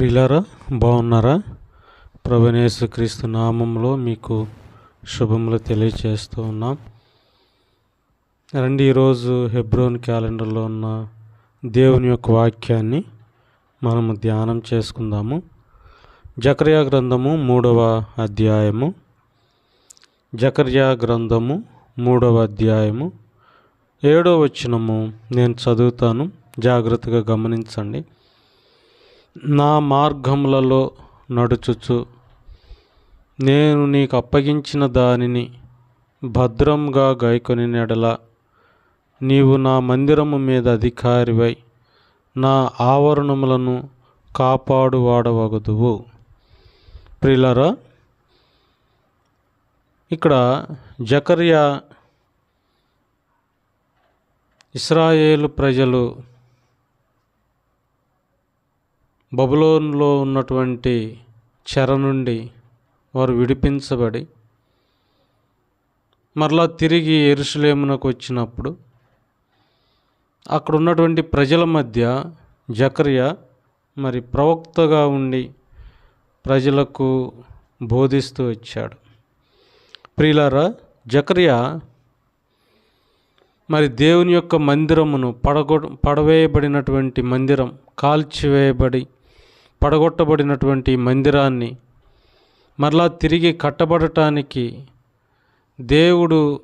ప్రియులారా బాగున్నారా? ప్రభనేసు క్రీస్తు నామంలో మీకు శుభములు తెలియచేస్తూ ఉన్నాం. రండి ఈరోజు హెబ్రోన్ క్యాలెండర్లో ఉన్న దేవుని యొక్క వాక్యాన్ని మనము ధ్యానం చేసుకుందాము. జకర్యా గ్రంథము మూడవ అధ్యాయము. జకర్యా గ్రంథము మూడవ అధ్యాయము. ఏడో వచనము నేను చదువుతాను. జాగ్రత్తగా గమనించండి. నా మార్గములలో నడుచుచు. నేను నీకు అప్పగించిన దానిని భద్రంగా గైకొని నెడల. నీవు నా మందిరము మీద అధికారివై నా ఆవరణములను కాపాడువాడవగదువు. ప్రిలరా ఇక్కడ జకర్యా ఇస్రాయేలు ప్రజలు బబులోన్లో ఉన్నటువంటి చెర నుండి వారు విడిపించబడి మరలా తిరిగి ఎరుసలేమునకు వచ్చినప్పుడు అక్కడ ఉన్నటువంటి ప్రజల మధ్య జకర్య మరి ప్రవక్తగా ఉండి ప్రజలకు బోధిస్తూ వచ్చాడు. ప్రియులారా జకర్య మరి దేవుని యొక్క మందిరమును పడగొ పడవేయబడినటువంటి మందిరం కాల్చివేయబడి పడగొట్టబడినటువంటి మందిరాన్ని మరలా తిరిగి కట్టబడటానికి దేవుడు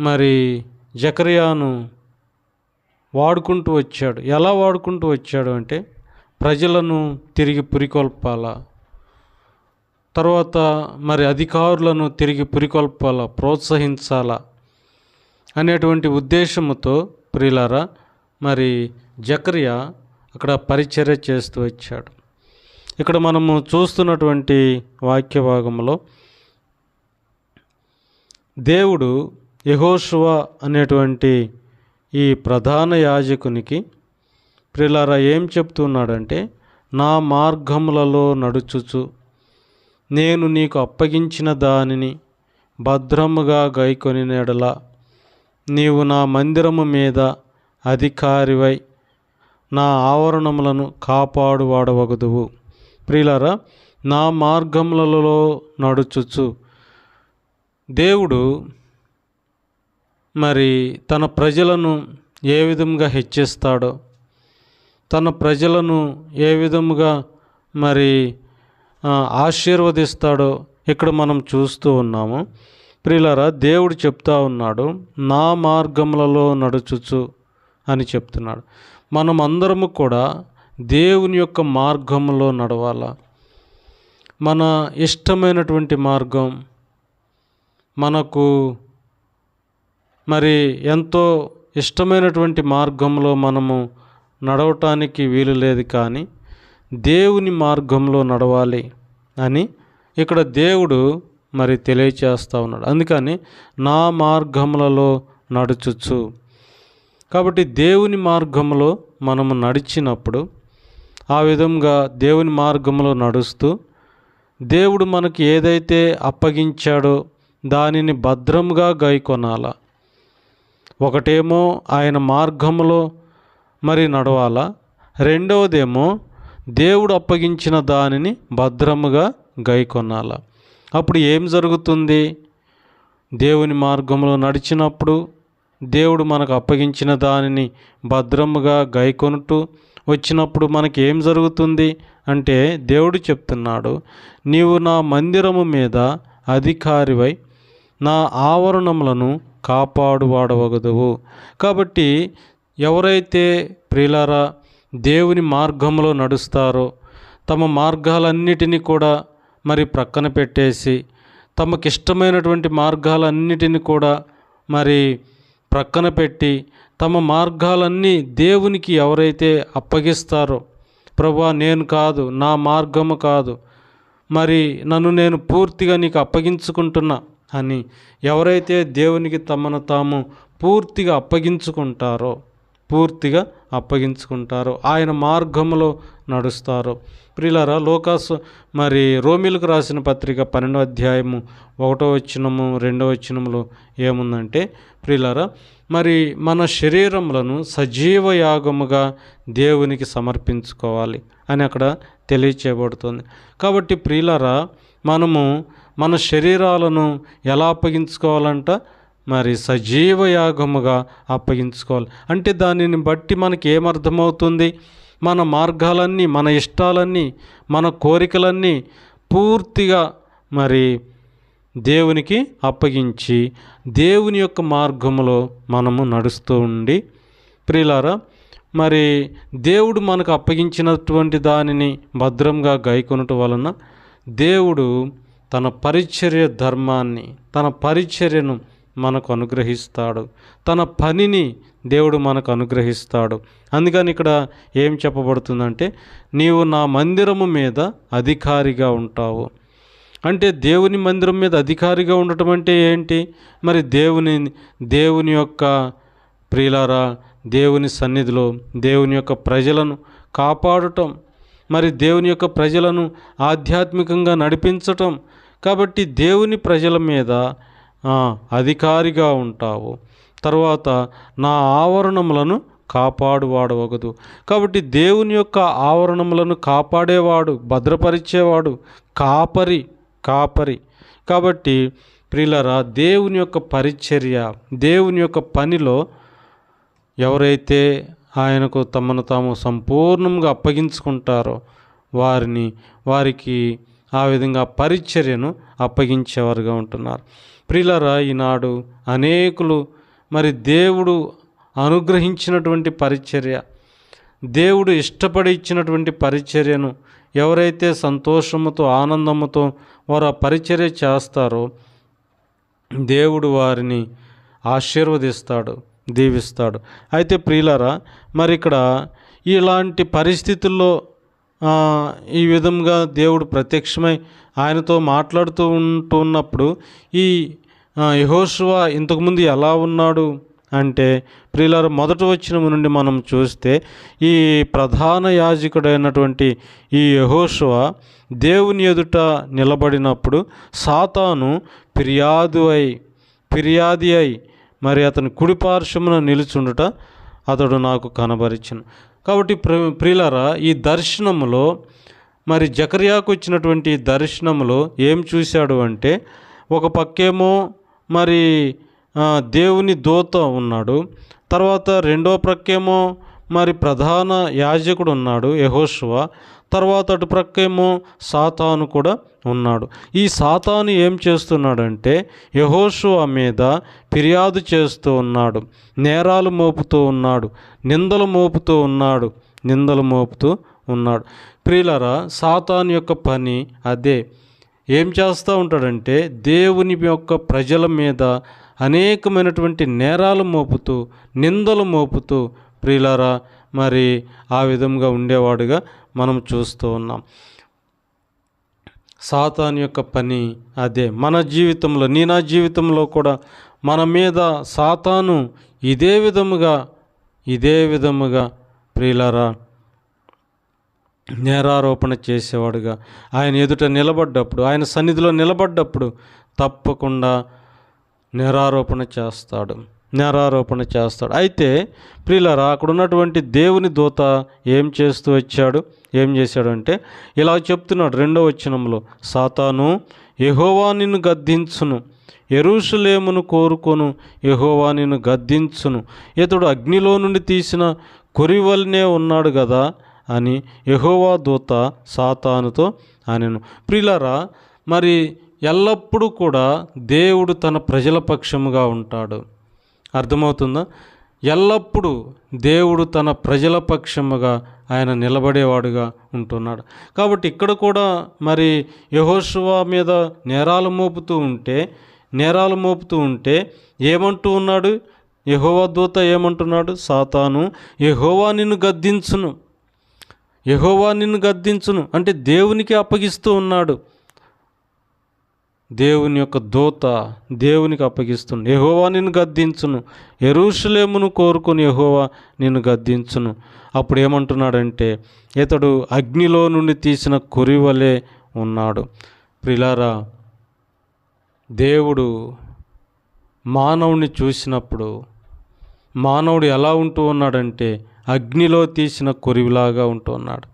మరి జకర్యాను వాడుకుంటూ వచ్చాడు. ఎలా వాడుకుంటూ వచ్చాడు అంటే ప్రజలను తిరిగి పురికొల్పాల. తర్వాత మరి అధికారులను తిరిగి పురికొల్పాల ప్రోత్సహించాలా అనేటువంటి ఉద్దేశముతో ప్రియులారా మరి జకరియా అక్కడ పరిచర్య చేస్తూ వచ్చాడు. ఇక్కడ మనము చూస్తున్నటువంటి వాక్య భాగంలో దేవుడు యహోషువ అనేటువంటి ఈ ప్రధాన యాజకునికి ప్రిలారా ఏం చెప్తున్నాడంటే నా మార్గములలో నడుచుచు నేను నీకు అప్పగించిన దానిని భద్రముగా గైకొని నెడల నీవు నా మందిరము మీద అధికారివై నా ఆవరణములను కాపాడు వాడవగదువు ప్రియులారా నా మార్గములలో నడుచుచు. దేవుడు మరి తన ప్రజలను ఏ విధంగా హెచ్చిస్తాడో తన ప్రజలను ఏ విధముగా మరి ఆశీర్వదిస్తాడో ఇక్కడ మనం చూస్తూ ఉన్నాము. ప్రియులారా దేవుడు చెప్తా ఉన్నాడు నా మార్గములలో నడుచుచు అని చెప్తున్నాడు. మనం అందరము కూడా దేవుని యొక్క మార్గంలో నడవాలా? మన ఇష్టమైనటువంటి మార్గం మనకు మరి ఎంతో ఇష్టమైనటువంటి మార్గంలో మనము నడవటానికి వీలు లేదు కానీ దేవుని మార్గంలో నడవాలి అని ఇక్కడ దేవుడు మరి తెలియచేస్తూ ఉన్నాడు. అందుకని నా మార్గములలో నడుచుచు. కాబట్టి దేవుని మార్గంలో మనము నడిచినప్పుడు ఆ విధంగా దేవుని మార్గంలో నడుస్తూ దేవుడు మనకి ఏదైతే అప్పగించాడో దానిని భద్రంగా గైకొనాల? ఒకటేమో ఆయన మార్గంలో మరి నడవాలా? రెండవదేమో దేవుడు అప్పగించిన దానిని భద్రముగా గైకొనాల? అప్పుడు ఏం జరుగుతుంది? దేవుని మార్గంలో నడిచినప్పుడు దేవుడు మనకు అప్పగించిన దానిని భద్రముగా గైకొనుటూ వచ్చినప్పుడు మనకి ఏం జరుగుతుంది? అంటే దేవుడు చెప్తున్నాడు నీవు నా మందిరము మీద అధికారివై నా ఆవరణములను కాపాడువాడవగదువు. కాబట్టి ఎవరైతే ప్రియులారా దేవుని మార్గంలో నడుస్తారో తమ మార్గాలన్నిటినీ కూడా మరి ప్రక్కన పెట్టేసి తమకిష్టమైనటువంటి మార్గాలన్నిటిని కూడా మరి ప్రక్కన పెట్టి తమ మార్గాలన్నీ దేవునికి ఎవరైతే అప్పగిస్తారో ప్రభా నేను కాదు నా మార్గము కాదు. మరి నన్ను నేను పూర్తిగా నీకు అప్పగించుకుంటున్నా అని ఎవరైతే దేవునికి తమను తాము పూర్తిగా అప్పగించుకుంటారో పూర్తిగా అప్పగించుకుంటారు. ఆయన మార్గంలో నడుస్తారు. ప్రిలరా లోకాస్ మరి రోమిలకు రాసిన పత్రిక పన్నెండో అధ్యాయము ఒకటో వచ్చినము రెండో వచ్చినములో ఏముందంటే ప్రిలరా మరి మన శరీరములను సజీవ యాగముగా దేవునికి సమర్పించుకోవాలి అని అక్కడ తెలియచేయబడుతుంది. కాబట్టి ప్రియులారా మనము మన శరీరాలను ఎలా అప్పగించుకోవాలంట? మరి సజీవ యాగముగా అప్పగించుకోవాలి. అంటే దానిని బట్టి మనకి ఏమర్థమవుతుంది మన మార్గాలన్నీ మన ఇష్టాలన్నీ మన కోరికలన్నీ పూర్తిగా మరి దేవునికి అప్పగించి దేవుని యొక్క మార్గములో మనము నడుస్తూ ఉండి ప్రియులారా మరి దేవుడు మనకు అప్పగించినటువంటి దానిని భద్రంగా గైకొనటం వలన దేవుడు తన పరిచర్య ధర్మాన్ని తన పరిచర్యను మనకు అనుగ్రహిస్తాడు. తన పనిని దేవుడు మనకు అనుగ్రహిస్తాడు. అందుకని ఇక్కడ ఏం చెప్పబడుతుందంటే నీవు నా మందిరము మీద అధికారిగా ఉంటావు. అంటే దేవుని మందిరం మీద అధికారిగా ఉండటం అంటే ఏంటి? మరి దేవుని దేవుని యొక్క ప్రియులారా దేవుని సన్నిధిలో దేవుని యొక్క ప్రజలను కాపాడటం మరి దేవుని యొక్క ప్రజలను ఆధ్యాత్మికంగా నడిపించటం. కాబట్టి దేవుని ప్రజల మీద అధికారిగా ఉంటావు. తర్వాత నా ఆవరణములను కాపాడువాడవగదు. కాబట్టి దేవుని యొక్క ఆవరణములను కాపాడేవాడు భద్రపరిచేవాడు కాపరి కాపరి. కాబట్టి ప్రిలరా దేవుని యొక్క పరిచర్య దేవుని యొక్క పనిలో ఎవరైతే ఆయనకు తమను తాము సంపూర్ణంగా అప్పగించుకుంటారో వారిని వారికి ఆ విధంగా పరిచర్యను అప్పగించేవారుగా ఉంటున్నారు. ప్రిలరా ఈనాడు అనేకులు మరి దేవుడు అనుగ్రహించినటువంటి పరిచర్య. దేవుడు ఇష్టపడి ఇచ్చినటువంటి పరిచర్యను ఎవరైతే సంతోషముతో ఆనందముతో వారు ఆ పరిచర్య చేస్తారో దేవుడు వారిని ఆశీర్వదిస్తాడు దీవిస్తాడు. అయితే ప్రియులరా మరి ఇక్కడ ఇలాంటి పరిస్థితుల్లో ఈ విధంగా దేవుడు ప్రత్యక్షమై ఆయనతో మాట్లాడుతూ ఉంటున్నప్పుడు ఈ యహోశువ ఇంతకుముందు ఎలా ఉన్నాడు అంటే ప్రియులారు మొదట వచ్చిన నుండి మనం చూస్తే ఈ ప్రధాన యాజకుడైనటువంటి ఈ యహోశువ దేవుని ఎదుట నిలబడినప్పుడు సాతాను ఫిర్యాదు అయి ఫిర్యాది అయి మరి అతని కుడిపార్శ్వమున నిలుచుండుట అతడు నాకు కనబరిచను. కాబట్టి ప్ర ప్రియులారా ఈ దర్శనములో మరి జకర్యాకు వచ్చినటువంటి దర్శనములో ఏం చూశాడు అంటే ఒక పక్కేమో మరి దేవుని దూత ఉన్నాడు. తర్వాత రెండో ప్రక్కేమో మరి ప్రధాన యాజకుడు ఉన్నాడు యహోశువ తర్వాత అటు ప్రక్కేమో సాతాను కూడా ఉన్నాడు. ఈ సాతాను ఏం చేస్తున్నాడంటే యహోశువ మీద ఫిర్యాదు చేస్తూ ఉన్నాడు. నేరాలు మోపుతూ ఉన్నాడు. నిందలు మోపుతూ ఉన్నాడు. నిందలు మోపుతూ ఉన్నాడు. ప్రియులరా సాతాను యొక్క పని అదే. ఏం చేస్తూ ఉంటాడంటే దేవుని యొక్క ప్రజల మీద అనేకమైనటువంటి నేరాలు మోపుతూ నిందలు మోపుతూ ప్రియులారా మరి ఆ విధంగా ఉండేవాడుగా మనం చూస్తూ ఉన్నాం. సాతాన్ యొక్క పని అదే. మన జీవితంలో నీ నా జీవితంలో కూడా మన మీద సాతాను ఇదే విధముగా ఇదే విధముగా ప్రియులారా నేరారోపణ చేసేవాడుగా. ఆయన ఎదుట నిలబడ్డప్పుడు ఆయన సన్నిధిలో నిలబడ్డప్పుడు తప్పకుండా నేరారోపణ చేస్తాడు. నేరారోపణ చేస్తాడు. అయితే ప్రియులరా అక్కడ ఉన్నటువంటి దేవుని దూత ఏం చేస్తూ వచ్చాడు? ఏం చేశాడంటే ఇలా చెప్తున్నాడు రెండో వచనంలో సాతాను యహోవా నిన్ను గద్దించును. ఎరుషులేమును కోరుకొను యహోవా నిన్ను గద్దించును. ఇతడు అగ్నిలో నుండి తీసిన కొరివల్నే ఉన్నాడు కదా అని యహోవా దూత సాతానుతో అనెను. ప్రిలరా మరి ఎల్లప్పుడూ కూడా దేవుడు తన ప్రజల పక్షముగా ఉంటాడు. అర్థమవుతుందా? ఎల్లప్పుడూ దేవుడు తన ప్రజల పక్షముగా ఆయన నిలబడేవాడుగా ఉంటున్నాడు. కాబట్టి ఇక్కడ కూడా మరి యహోశువ మీద నేరాలు మోపుతూ ఉంటే నేరాలు మోపుతూ ఉంటే ఏమంటూ ఉన్నాడు? యహోవా దూత ఏమంటున్నాడు? సాతాను యహోవా నిన్ను గద్దించును. యహోవా నిన్ను గద్దించును. అంటే దేవునికి అప్పగిస్తూ ఉన్నాడు. దేవుని యొక్క దూత దేవునికి అప్పగిస్తుంది. యహోవా నిన్ను గద్దించును. ఎరుషలేమును కోరుకొని యహోవా నిన్ను గద్దించును. అప్పుడు ఏమంటున్నాడంటే ఇతడు అగ్నిలో నుండి తీసిన కొరివలే ఉన్నాడు. ప్రిలారా దేవుడు మానవుని చూసినప్పుడు మానవుడు ఎలా ఉంటూ ఉన్నాడంటే అగ్నిలో తీసిన కొరివిలాగా ఉంటున్నాడు.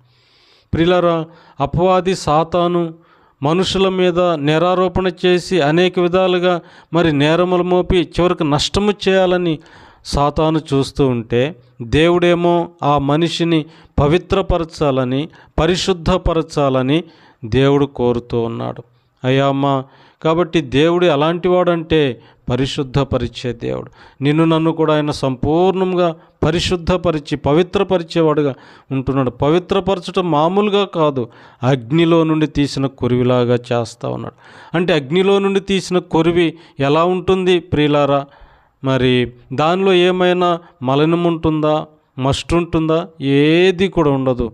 ప్రిలరా అపవాది సాతాను మనుషుల మీద నేరారోపణ చేసి అనేక విధాలుగా మరి నేరములు మోపి చివరికి నష్టము చేయాలని సాతాను చూస్తూ ఉంటే దేవుడేమో ఆ మనిషిని పవిత్రపరచాలని పరిశుద్ధపరచాలని దేవుడు కోరుతూ ఉన్నాడు. అయ్యా అమ్మ కాబట్టి దేవుడు ఎలాంటి వాడంటే పరిశుద్ధపరిచే దేవుడు. నిన్ను నన్ను కూడా ఆయన సంపూర్ణంగా పరిశుద్ధపరిచి పవిత్రపరిచేవాడుగా ఉంటున్నాడు. పవిత్రపరచడం మామూలుగా కాదు. అగ్నిలో నుండి తీసిన కొరివిలాగా చేస్తూ ఉన్నాడు. అంటే అగ్నిలో నుండి తీసిన కొరివి ఎలా ఉంటుంది ప్రియులారా? మరి దానిలో ఏమైనా మలినం ఉంటుందా? మస్ట్ ఉంటుందా? ఏది కూడా ఉండదు.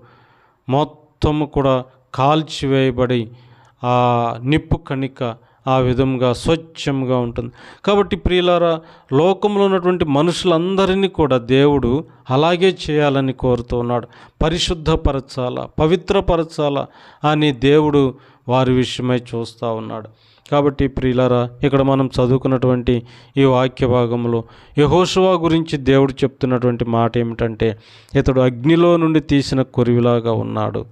మొత్తము కూడా కాల్చివేయబడి ఆ నిప్పు కణిక ఆ విధంగా స్వచ్ఛంగా ఉంటుంది. కాబట్టి ప్రియులారా లోకంలో ఉన్నటువంటి మనుషులందరినీ కూడా దేవుడు అలాగే చేయాలని కోరుతూ ఉన్నాడు. పరిశుద్ధపరచాల పవిత్రపరచాల అని దేవుడు వారి విషయమై చూస్తూ ఉన్నాడు. కాబట్టి ప్రియులారా ఇక్కడ మనం చదువుకున్నటువంటి ఈ వాక్య భాగంలో యహోషువా గురించి దేవుడు చెప్తున్నటువంటి మాట ఏమిటంటే ఇతడు అగ్నిలో నుండి తీసిన కొరివిలాగా ఉన్నాడు.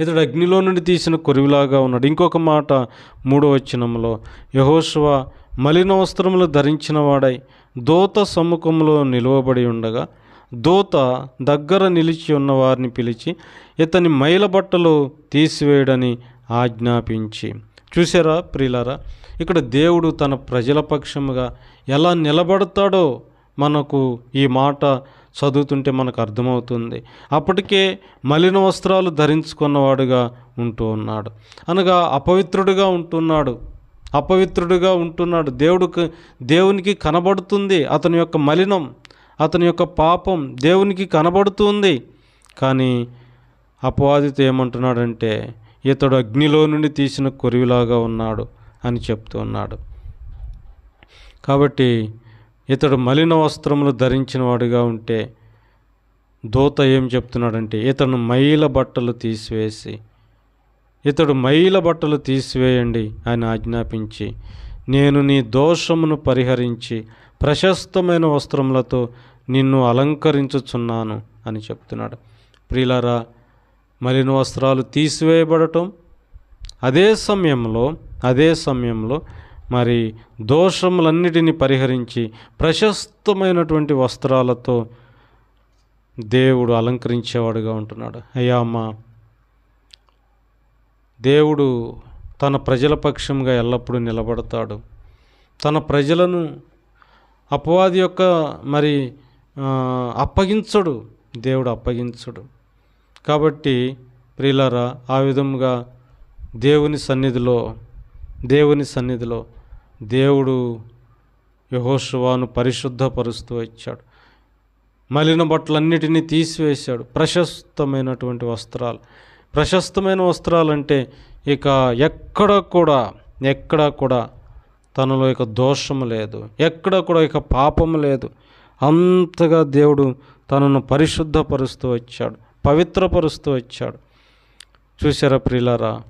ఇతడు అగ్నిలో నుండి తీసిన కొరివిలాగా ఉన్నాడు. ఇంకొక మాట మూడో వచనంలో యహోశువ మలిన వస్త్రములు ధరించిన వాడై దూత సముఖంలో నిలువబడి ఉండగా దూత దగ్గర నిలిచి ఉన్న వారిని పిలిచి ఇతని మైల బట్టలు తీసివేయడని ఆజ్ఞాపించి. చూసారా ప్రియులారా ఇక్కడ దేవుడు తన ప్రజల పక్షముగా ఎలా నిలబడతాడో మనకు ఈ మాట చదువుతుంటే మనకు అర్థమవుతుంది. అప్పటికే మలిన వస్త్రాలు ధరించుకున్నవాడుగా ఉంటూ ఉన్నాడు. అనగా అపవిత్రుడిగా ఉంటున్నాడు. అపవిత్రుడిగా ఉంటున్నాడు. దేవుడికి దేవునికి కనబడుతుంది అతని యొక్క మలినం అతని యొక్క పాపం దేవునికి కనబడుతుంది. కానీ అపవాదితో ఏమంటున్నాడంటే ఇతడు అగ్నిలో నుండి తీసిన కొరివిలాగా ఉన్నాడు అని చెప్తూ ఉన్నాడు. కాబట్టి ఇతడు మలిన వస్త్రములు ధరించినవాడుగా ఉంటే దూత ఏం చెప్తున్నాడంటే ఇతను మైల బట్టలు తీసివేసి ఇతడు మైల బట్టలు తీసివేయండి అని ఆజ్ఞాపించి నేను నీ దోషమును పరిహరించి ప్రశస్తమైన వస్త్రములతో నిన్ను అలంకరించుచున్నాను అని చెప్తున్నాడు. ప్రియులారా మలిన వస్త్రాలు తీసివేయబడటం అదే సమయంలో అదే సమయంలో మరి దోషములన్నిటిని పరిహరించి ప్రశస్తమైనటువంటి వస్త్రాలతో దేవుడు అలంకరించేవాడుగా ఉంటున్నాడు. అయ్యా అమ్మా దేవుడు తన ప్రజల పక్షంగా ఎల్లప్పుడూ నిలబడతాడు. తన ప్రజలను అపవాది యొక్క మరి అప్పగించడు. దేవుడు అప్పగించడు. కాబట్టి ప్రియులారా ఆ విధముగా దేవుని సన్నిధిలో దేవుని సన్నిధిలో దేవుడు యహోశువాను పరిశుద్ధపరుస్తూ వచ్చాడు. మలిన బట్టలన్నిటినీ తీసివేశాడు. ప్రశస్తమైనటువంటి వస్త్రాలు. ప్రశస్తమైన వస్త్రాలంటే ఇక ఎక్కడ కూడా ఎక్కడ కూడా తనలో ఇక దోషము లేదు. ఎక్కడ కూడా ఇక పాపము లేదు. అంతగా దేవుడు తనను పరిశుద్ధపరుస్తూ వచ్చాడు. పవిత్రపరుస్తూ వచ్చాడు. చూసారా ప్రిలారా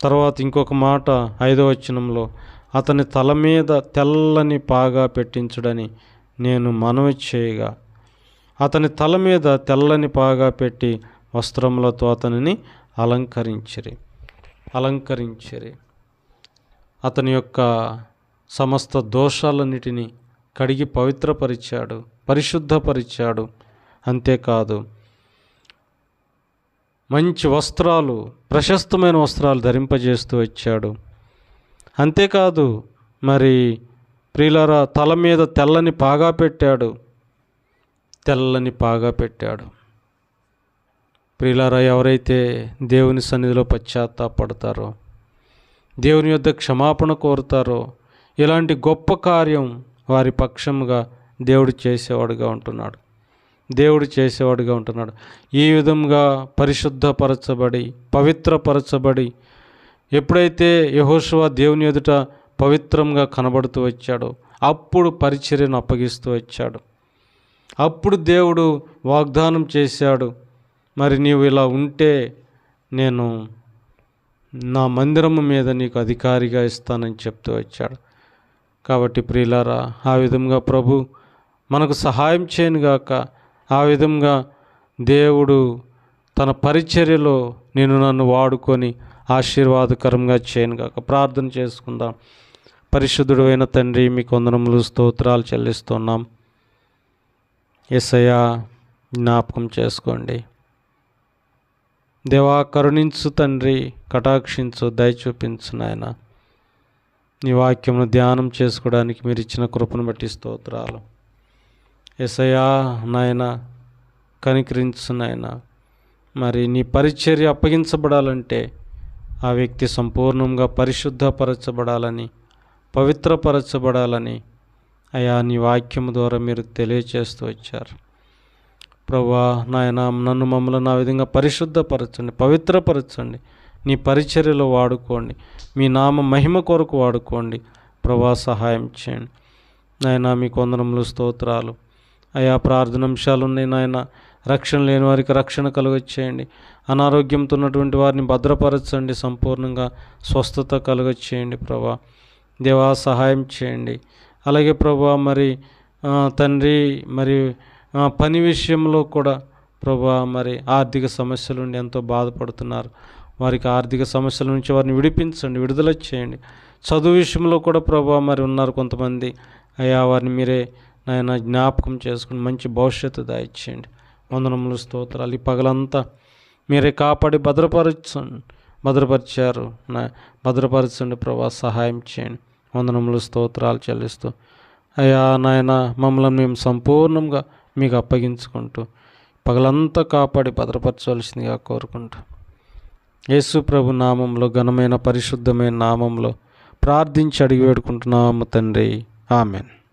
తర్వాత ఇంకొక మాట ఐదో వచనంలో అతని తల మీద తెల్లని పాగా పెట్టించుడని నేను మనవి చేయగా అతని తల మీద తెల్లని పాగా పెట్టి వస్త్రములతో అతనిని అలంకరించిరి. అలంకరించిరి. అతని యొక్క సమస్త దోషాలన్నిటినీ కడిగి పవిత్రపరిచాడు పరిశుద్ధపరిచాడు. అంతేకాదు మంచి వస్త్రాలు ప్రశస్తమైన వస్త్రాలు ధరింపజేస్తూ వచ్చాడు. అంతేకాదు మరి ప్రియులారా తల మీద తెల్లని పాగా పెట్టాడు. తెల్లని పాగా పెట్టాడు. ప్రియులారా ఎవరైతే దేవుని సన్నిధిలో పశ్చాత్తాపడతారో దేవుని యొద్ద క్షమాపణ కోరుతారో ఇలాంటి గొప్ప కార్యం వారి పక్షముగా దేవుడు చేసేవాడుగా ఉంటున్నాడు. దేవుడు చేసేవాడుగా ఉంటున్నాడు. ఈ విధంగా పరిశుద్ధపరచబడి పవిత్రపరచబడి ఎప్పుడైతే యహోశివ దేవుని ఎదుట పవిత్రంగా కనబడుతూ వచ్చాడో అప్పుడు పరిచర్యను అప్పగిస్తూ వచ్చాడు. అప్పుడు దేవుడు వాగ్దానం చేశాడు మరి నీవు ఇలా ఉంటే నేను నా మందిరము మీద నీకు అధికారిగా ఇస్తానని చెప్తూ వచ్చాడు. కాబట్టి ప్రియులారా ఆ విధంగా ప్రభు మనకు సహాయం చేయనుగాక ఆ విధంగా దేవుడు తన పరిచర్యలో నేను నన్ను వాడుకొని ఆశీర్వాదకరంగా చేయనుగాక ప్రార్థన చేసుకుందాం. పరిశుద్ధుడు అయిన తండ్రి మీ కొందనములు స్తోత్రాలు చెల్లిస్తున్నాం. ఎస్ఐయా జ్ఞాపకం చేసుకోండి. దేవా కరుణించు తండ్రి కటాక్షించు దయ నాయన. నీ వాక్యమును ధ్యానం చేసుకోవడానికి మీరు ఇచ్చిన కృపను బట్టి స్తోత్రాలు. ఎసయా నాయన కనికరించు నాయన. మరి నీ పరిచర్య అప్పగించబడాలంటే ఆ వ్యక్తి సంపూర్ణంగా పరిశుద్ధపరచబడాలని పవిత్రపరచబడాలని అయా నీ వాక్యము ద్వారా మీరు తెలియచేస్తూ వచ్చారు. ప్రభా నాయన నన్ను మమ్మల్ని ఆ విధంగా పరిశుద్ధపరచండి పవిత్రపరచండి నీ పరిచర్యలో వాడుకోండి మీ నామ మహిమ కొరకు వాడుకోండి ప్రభా సహాయం చేయండి. నాయన మీ కొందరములు స్తోత్రాలు. అయా ప్రార్థనాంశాలు ఉన్నాయి నాయన. రక్షణ లేని వారికి రక్షణ కలుగచ్చేయండి అనారోగ్యంతో ఉన్నటువంటి వారిని భద్రపరచండి. సంపూర్ణంగా స్వస్థత కలుగచ్చేయండి ప్రభా. దేవా సహాయం చేయండి. అలాగే ప్రభా మరి తండ్రి మరి పని విషయంలో కూడా ప్రభా మరి ఆర్థిక సమస్యల నుండి ఎంతో బాధపడుతున్నారు. వారికి ఆర్థిక సమస్యల నుంచి వారిని విడిపించండి విడుదల చేయండి. చదువు విషయంలో కూడా ప్రభా మరి ఉన్నారు కొంతమంది. అయ్యా వారిని మీరే నాయన జ్ఞాపకం చేసుకుని మంచి భవిష్యత్తు దాయిచ్చేయండి. వందనములు స్తోత్రాలు. ఈ పగలంతా మీరే కాపాడి భద్రపరచండి భద్రపరిచారు. నా భద్రపరచండి ప్రభా సహాయం చేయండి. వందనములు స్తోత్రాలు చెల్లిస్తూ అయ్యా నాయన మమ్మల్ని మేము సంపూర్ణంగా మీకు అప్పగించుకుంటూ పగలంతా కాపాడి భద్రపరచవలసిందిగా కోరుకుంటూ. యేసు ప్రభు నామంలో ఘనమైన పరిశుద్ధమైన నామంలో ప్రార్థించి అడిగి వేడుకుంటున్నాము తండ్రి. ఆమెన్.